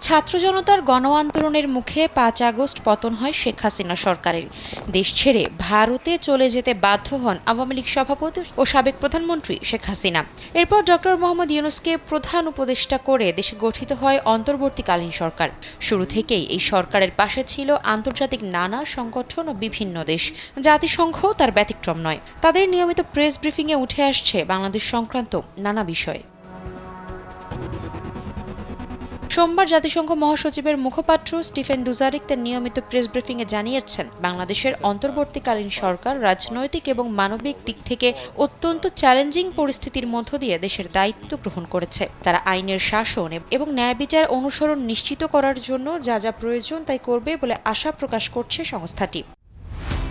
ছাত্র জনতার গণ আন্দোলনের মুখে পাঁচ আগস্ট পতন হয় শেখ হাসিনা সরকারের। দেশ ছেড়ে ভারতে চলে যেতে বাধ্য হন আওয়ামী লীগ সভাপতি ও সাবেক প্রধানমন্ত্রী শেখ হাসিনা। এরপর ডক্টর মোহাম্মদ ইউনুসকে প্রধান উপদেষ্টা করে দেশে গঠিত হয় অন্তর্বর্তীকালীন সরকার। শুরু থেকেই এই সরকারের পাশে ছিল আন্তর্জাতিক নানা সংগঠন ও বিভিন্ন দেশ। জাতিসংঘ তার ব্যতিক্রম নয়। তাদের নিয়মিত প্রেস ব্রিফিংয়ে উঠে আসছে বাংলাদেশ সংক্রান্ত নানা বিষয়। সোমবার জাতিসংঘ মহাসচিবের মুখপাত্র স্টিফেন ডুজারিক তার নিয়মিত প্রেস ব্রিফিংয়ে জানিয়েছেন, বাংলাদেশের অন্তর্বর্তীকালীন সরকার রাজনৈতিক এবং মানবিক দিক থেকে অত্যন্ত চ্যালেঞ্জিং পরিস্থিতির মধ্য দিয়ে দেশের দায়িত্ব গ্রহণ করেছে। তারা আইনের শাসন এবং ন্যায় বিচার অনুসরণ নিশ্চিত করার জন্য যা যা প্রয়োজন তাই করবে বলে আশা প্রকাশ করছে সংস্থাটি।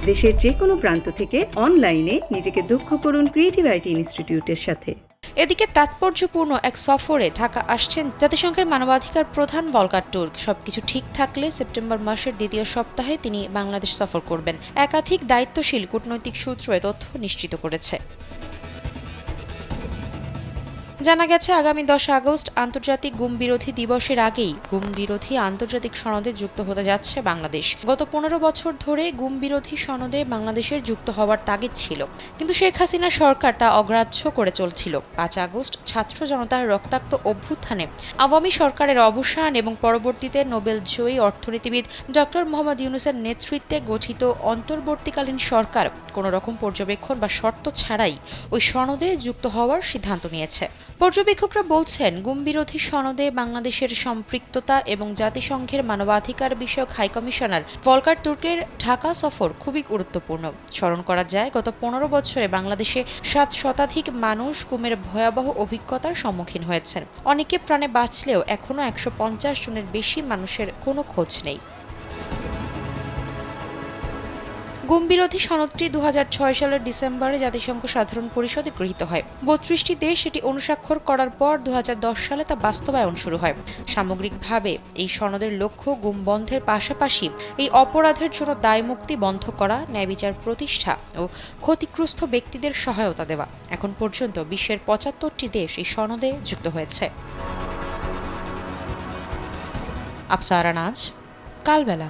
দেশের যে কোনো প্রান্ত থেকে অনলাইনে নিজেকে দক্ষ করুন ক্রিয়েটিভ আইটি ইনস্টিটিউটের সাথে। এদিকে তাৎপর্যপূর্ণ এক সফরে ঢাকা আসছেন জাতিসংঘের মানবাধিকার প্রধান বলকার টুর্ক সবকিছু ঠিক থাকলে সেপ্টেম্বর মাসের দ্বিতীয় সপ্তাহে তিনি বাংলাদেশ সফর করবেন। একাধিক দায়িত্বশীল কূটনৈতিক সূত্রে তথ্য নিশ্চিত করেছে। জানা গেছে, আগামী দশ আগস্ট আন্তর্জাতিক গুম বিরোধী দিবসের আগেই গুম বিরোধী আন্তর্জাতিক সনদে যুক্ত হতে যাচ্ছে বাংলাদেশ। গত পনেরো বছর ধরে গুম বিরোধী সনদে বাংলাদেশের যুক্ত হওয়ার তাগিদ ছিল। কিন্তু শেখ হাসিনা সরকার তা অগ্রাহ্য করে চলছিল। পাঁচ আগস্ট ছাত্র জনতার রক্তাক্ত অভ্যুত্থানে আওয়ামী সরকারের অবসান এবং পরবর্তীতে নোবেল জয়ী অর্থনীতিবিদ ডক্টর মোহাম্মদ ইউনুসের নেতৃত্বে গঠিত অন্তর্বর্তীকালীন সরকার কোনো রকম পর্যবেক্ষণ বা শর্ত ছাড়াই ওই সনদে যুক্ত হওয়ার সিদ্ধান্ত নিয়েছে। পর্যবেক্ষকরা বলছেন গুম বিরোধী সনদে বাংলাদেশের সম্পৃক্ততা এবং জাতিসংঘের মানবাধিকার বিষয়ক হাইকমিশনার ভলকার তুর্কের ঢাকা সফর খুবই গুরুত্বপূর্ণ। স্মরণ করা যায়, গত পনেরো বছরে বাংলাদেশে সাত শতাধিক মানুষ গুমের ভয়াবহ অভিজ্ঞতার সম্মুখীন হয়েছেন। অনেকে প্রাণে বাঁচলেও এখনও একশো পঞ্চাশ জনের বেশি মানুষের কোনো খোঁজ নেই। গুম বিরোধী সনদটি দুহাজার ছয় সালের ডিসেম্বরে জাতিসংঘ সাধারণ পরিষদে গৃহীত হয়। বত্রিশটি দেশ এটি অনুস্বাক্ষর করার পর দুহাজার দশ সালে তা বাস্তবায়ন শুরু হয়। সামগ্রিকভাবে এই সনদের লক্ষ্য গুম বন্ধের পাশাপাশি এই অপরাধের জন্য দায়মুক্তি বন্ধ করা ন্যায়বিচার প্রতিষ্ঠা ও ক্ষতিগ্রস্ত ব্যক্তিদের সহায়তা দেওয়া। এখন পর্যন্ত বিশ্বের পঁচাত্তরটি দেশ এই সনদে যুক্ত হয়েছে। আফসারা নাজ কালবেলা।